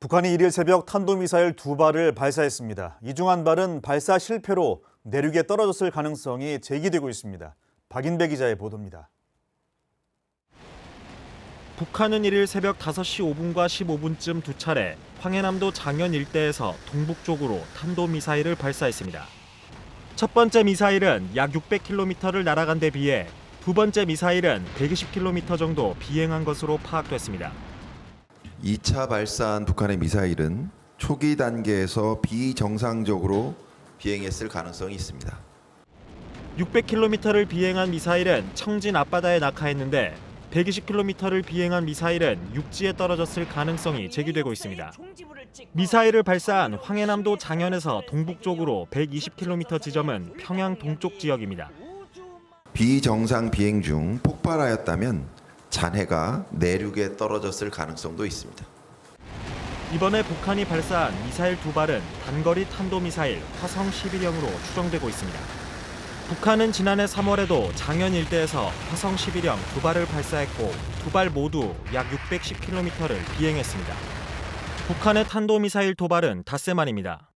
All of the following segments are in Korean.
북한이 1일 새벽 탄도미사일 두 발을 발사했습니다. 이 중 한 발은 발사 실패로 내륙에 떨어졌을 가능성이 제기되고 있습니다. 박인배 기자의 보도입니다. 북한은 1일 새벽 5시 5분과 15분쯤 두 차례 황해남도 장현 일대에서 동북쪽으로 탄도미사일을 발사했습니다. 첫 번째 미사일은 약 600km를 날아간 데 비해 두 번째 미사일은 120km 정도 비행한 것으로 파악됐습니다. 2차 발사한 북한의 미사일은 초기 단계에서 비정상적으로 비행했을 가능성이 있습니다. 600km를 비행한 미사일은 청진 앞바다에 낙하했는데 120km를 비행한 미사일은 육지에 떨어졌을 가능성이 제기되고 있습니다. 미사일을 발사한 황해남도 장현에서 동북쪽으로 120km 지점은 평양 동쪽 지역입니다. 비정상 비행 중 폭발하였다면 잔해가 내륙에 떨어졌을 가능성도 있습니다. 이번에 북한이 발사한 미사일 두 발은 단거리 탄도미사일 화성 11형으로 추정되고 있습니다. 북한은 지난해 3월에도 장현 일대에서 화성 11형 두 발을 발사했고 두 발 모두 약 610km를 비행했습니다. 북한의 탄도미사일 도발은 닷새 만입니다.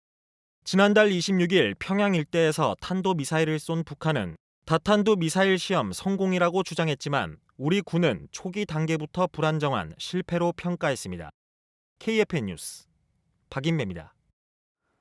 지난달 26일 평양 일대에서 탄도미사일을 쏜 북한은 다탄두 미사일 시험 성공이라고 주장했지만 우리 군은 초기 단계부터 불안정한 실패로 평가했습니다. KFN 뉴스 박인배입니다.